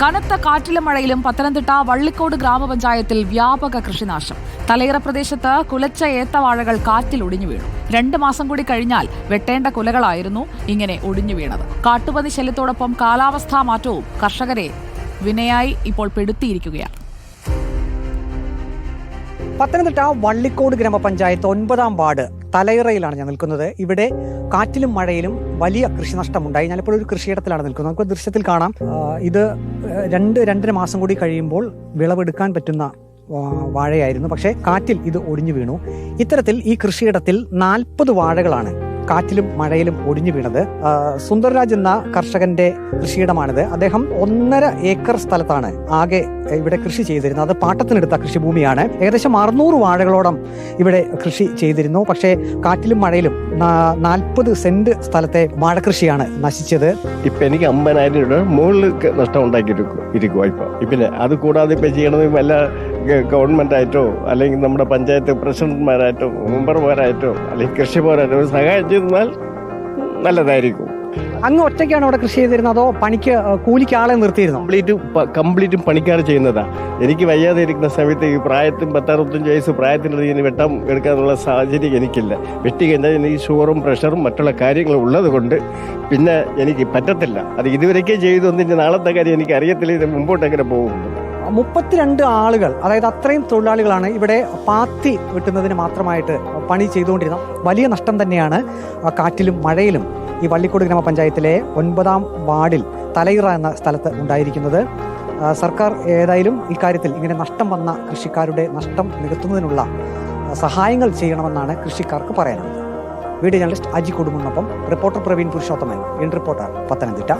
കനത്ത കാറ്റിലും മഴയിലും പത്തനംതിട്ട വള്ളിക്കോട് ഗ്രാമപഞ്ചായത്തിൽ വ്യാപക കൃഷിനാശം. തലയിറ പ്രദേശത്ത് കുലച്ച ഏത്തവാഴകൾ കാറ്റിൽ ഒടിഞ്ഞു വീണു. രണ്ട് മാസം കൂടി കഴിഞ്ഞാൽ വെട്ടേണ്ട കുലകളായിരുന്നു ഇങ്ങനെ ഒടിഞ്ഞു വീണത്. കാട്ടുപന്നി ശല്യത്തോടൊപ്പം കാലാവസ്ഥാ മാറ്റവും കർഷകരെ വിനയായി ഇപ്പോൾ പെടുത്തിയിരിക്കുകയാണ്. പത്തനംതിട്ട വള്ളിക്കോട് ഗ്രാമപഞ്ചായത്ത് ഒൻപതാം വാർഡ് തലയിറയിലാണ് ഞാൻ നിൽക്കുന്നത്. ഇവിടെ കാറ്റിലും മഴയിലും വലിയ കൃഷിനഷ്ടമുണ്ടായി. ഞാനിപ്പോൾ ഒരു കൃഷിയിടത്തിലാണ് നിൽക്കുന്നത്. നമുക്ക് ദൃശ്യത്തിൽ കാണാം. ഇത് രണ്ട് രണ്ടര മാസം കൂടി കഴിയുമ്പോൾ വിളവെടുക്കാൻ പറ്റുന്ന വാഴയായിരുന്നു. പക്ഷേ കാറ്റിൽ ഇത് ഒടിഞ്ഞു വീണു. ഇത്തരത്തിൽ ഈ കൃഷിയിടത്തിൽ നാൽപ്പത് വാഴകളാണ് കാറ്റിലും മഴയിലും ഒടിഞ്ഞു വീണത്. സുന്ദർരാജ് എന്ന കർഷകന്റെ കൃഷിയിടമാണിത്. അദ്ദേഹം ഒന്നര ഏക്കർ സ്ഥലത്താണ് ആകെ ഇവിടെ കൃഷി ചെയ്തിരുന്നത്. അത് പാട്ടത്തിനെടുത്ത കൃഷിഭൂമിയാണ്. ഏകദേശം അറുന്നൂറ് വാഴകളോടം ഇവിടെ കൃഷി ചെയ്തിരുന്നു. പക്ഷേ കാറ്റിലും മഴയിലും നാൽപ്പത് സെന്റ് സ്ഥലത്തെ വാഴ കൃഷിയാണ് നശിച്ചത്. ഇപ്പൊ എനിക്ക് അമ്പതിനായിരം രൂപ മുകളിൽ നഷ്ടം ഉണ്ടാക്കിയിരിക്കും ഇരിക്കുവാ ഇപ്പൊ പിന്നെ അത് കൂടാതെ ഇപ്പൊ ചെയ്യണത് വല്ല ഗവൺമെന്റ് ആയിട്ടോ അല്ലെങ്കിൽ നമ്മുടെ പഞ്ചായത്ത് പ്രസിഡന്റ്മാരായിട്ടോ മെമ്പർമാരായിട്ടോ അല്ലെങ്കിൽ കൃഷി പോരായിട്ടോ സഹായം ചെയ്താൽ നല്ലതായിരിക്കും. അങ്ങ് ഒറ്റയ്ക്കാണ് അവിടെ കൃഷി ചെയ്തിരുന്നത്? അതോ പണിക്ക് കൂലിക്ക് ആളെ നിർത്തിയിരുന്നു? കംപ്ലീറ്റ് കംപ്ലീറ്റും പണിക്കാർ ചെയ്യുന്നതാ. എനിക്ക് വയ്യാതെ ഇരിക്കുന്ന സമയത്ത് ഈ പ്രായത്തും പത്താറുപത്തഞ്ച് വയസ്സ് പ്രായത്തിലുള്ള ഇനി വെട്ടം എടുക്കാനുള്ള സാഹചര്യം എനിക്കില്ല. വെട്ടി കഴിഞ്ഞാൽ എനിക്ക് ഷുഗറും പ്രഷറും മറ്റുള്ള കാര്യങ്ങളും ഉള്ളത് കൊണ്ട് പിന്നെ എനിക്ക് പറ്റത്തില്ല. അത് ഇതുവരെയൊക്കെ ചെയ്തു ഒന്നിന്റെ നാളത്തെ കാര്യം എനിക്ക് അറിയത്തില്ല. ഇത് മുമ്പോട്ട് എങ്ങനെ പോകുന്നു? മുപ്പത്തിരണ്ട് ആളുകൾ അതായത് അത്രയും തൊഴിലാളികളാണ് ഇവിടെ പാത്തി വെട്ടുന്നതിന് മാത്രമായിട്ട് പണി ചെയ്തുകൊണ്ടിരുന്നത്. വലിയ നഷ്ടം തന്നെയാണ് കാറ്റിലും മഴയിലും ഈ വള്ളിക്കോട് ഗ്രാമപഞ്ചായത്തിലെ ഒൻപതാം വാർഡിൽ തലയിറ എന്ന സ്ഥലത്ത് ഉണ്ടായിരിക്കുന്നത്. സർക്കാർ ഏതായാലും ഇക്കാര്യത്തിൽ ഇങ്ങനെ നഷ്ടം വന്ന കൃഷിക്കാരുടെ നഷ്ടം നികത്തുന്നതിനുള്ള സഹായങ്ങൾ ചെയ്യണമെന്നാണ് കൃഷിക്കാർക്ക് പറയാനുള്ളത്. Video journalist Aji കുടുംബനൊപ്പം reporter Praveen Purushothaman. In reporter Pathanamthitta.